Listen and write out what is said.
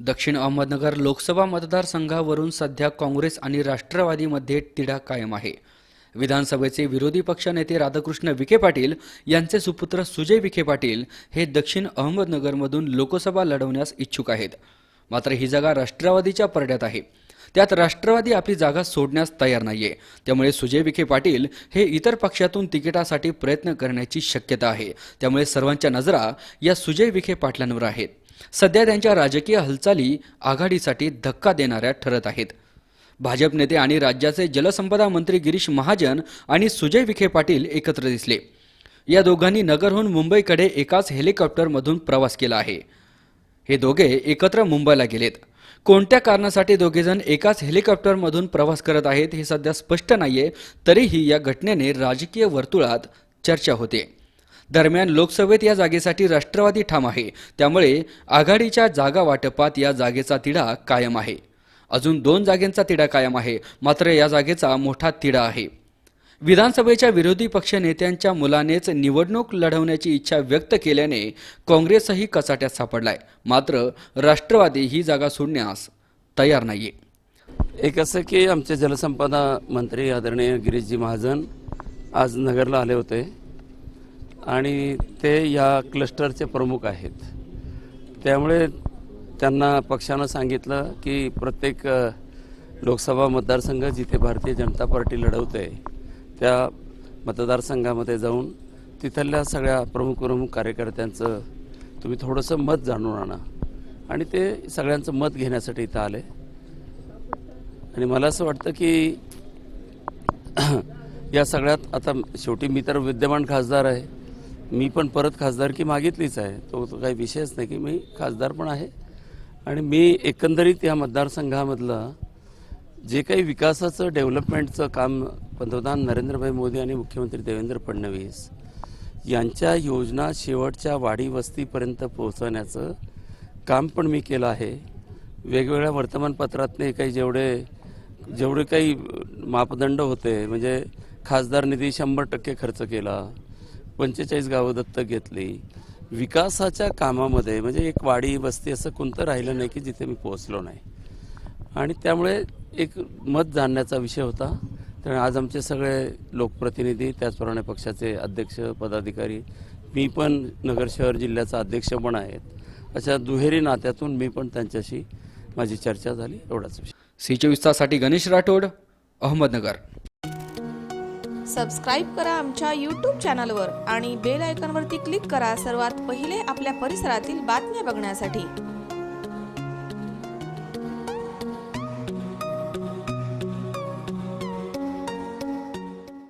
दक्षिण अहमदनगर लोकसभा मतदारसंघावरून सध्या काँग्रेस आणि राष्ट्रवादीमध्ये तिढा कायम आहे. विधानसभेचे विरोधी पक्षनेते राधाकृष्ण विखे पाटील यांचे सुपुत्र सुजय विखे पाटील हे दक्षिण अहमदनगरमधून लोकसभा लढवण्यास इच्छुक आहेत. मात्र ही जागा राष्ट्रवादीच्या परड्यात आहे. त्यात राष्ट्रवादी आपली जागा सोडण्यास तयार नाहीये. त्यामुळे सुजय विखे पाटील हे इतर पक्षातून तिकिटासाठी प्रयत्न करण्याची शक्यता आहे. त्यामुळे सर्वांच्या नजरा या सुजय विखे पाटलांवर आहेत. सध्या त्यांच्या राजकीय हालचाली आघाडीसाठी धक्का देणाऱ्या ठरत आहेत. भाजप नेते आणि राज्याचे जलसंपदा मंत्री गिरीश महाजन आणि सुजय विखे पाटील एकत्र दिसले. या दोघांनी नगरहून मुंबईकडे एकाच हेलिकॉप्टरमधून प्रवास केला आहे. हे दोघे एकत्र मुंबईला गेलेत. कोणत्या कारणासाठी दोघेजण एकाच हेलिकॉप्टरमधून प्रवास करत आहेत हे सध्या स्पष्ट नाहीये. तरीही या घटनेने राजकीय वर्तुळात चर्चा होते. दरम्यान लोकसभेत या जागेसाठी राष्ट्रवादी ठाम आहे. त्यामुळे आघाडीच्या जागा वाटपात या जागेचा तिढा कायम आहे. अजून दोन जागेंचा तिढा कायम आहे. मात्र या जागेचा मोठा तिढा आहे. विधानसभेच्या विरोधी पक्ष नेत्यांच्या मुलानेच निवडणूक लढवण्याची इच्छा व्यक्त केल्याने काँग्रेसही कचाट्यात सापडलाय. मात्र राष्ट्रवादी ही जागा सोडण्यास तयार नाहीये. एक असं की आमचे जलसंपदा मंत्री आदरणीय गिरीशजी महाजन आज नगरला आले होते आणि ते या क्लस्टरचे प्रमुख आहेत. त्यामुळे त्यांना पक्षानं सांगितलं की प्रत्येक लोकसभा मतदारसंघ जिथे भारतीय जनता पार्टी लढवते त्या मतदारसंघामध्ये जाऊन तिथल्या सगळ्या प्रमुख प्रमुख कार्यकर्त्यांचं तुम्ही थोडंसं मत जाणून आणा. आणि ते सगळ्यांचं मत घेण्यासाठी इथं आले. आणि मला असं वाटतं की या सगळ्यात आता शेवटी मी तर विद्यमान खासदार आहे. मी पण परत खासदारकी मागितलीच आहे. तो तो काही विषयच नाही की मी खासदार पण आहे. आणि मी एकंदरीत या मतदारसंघामधलं जे काही विकासाचं डेव्हलपमेंटचं काम पंतप्रधान नरेंद्रभाई मोदी आणि मुख्यमंत्री देवेंद्र फडणवीस यांच्या योजना शेवटच्या वाडी वस्तीपर्यंत पोहोचवण्याचं काम पण मी केलं आहे. वेगवेगळ्या वर्तमानपत्रातने काही जेवढे जेवढे काही मापदंड होते म्हणजे खासदार निधी शंभर टक्के खर्च केला पंचेचाळीस गावं दत्तक घेतली विकासाच्या कामामध्ये म्हणजे एक वाडी वस्ती असं कोणतं राहिलं नाही की जिथे मी पोहोचलो नाही. आणि त्यामुळे एक मत जाणण्याचा विषय होता. त्यामुळे आज आमचे सगळे लोकप्रतिनिधी त्याचप्रमाणे पक्षाचे अध्यक्ष पदाधिकारी मी पण नगर शहर जिल्ह्याचा अध्यक्ष पण आहेत. अशा दुहेरी नात्यातून मी पण त्यांच्याशी माझी चर्चा झाली एवढाच विषय. सी चोवीस ताससाठी गणेश राठोड अहमदनगर. सबस्क्राईब करा आमच्या यूट्यूब चॅनलवर आणि बेल आयकॉनवरती क्लिक करा सर्वात पहिले आपल्या परिसरातील बातम्या बघण्यासाठी.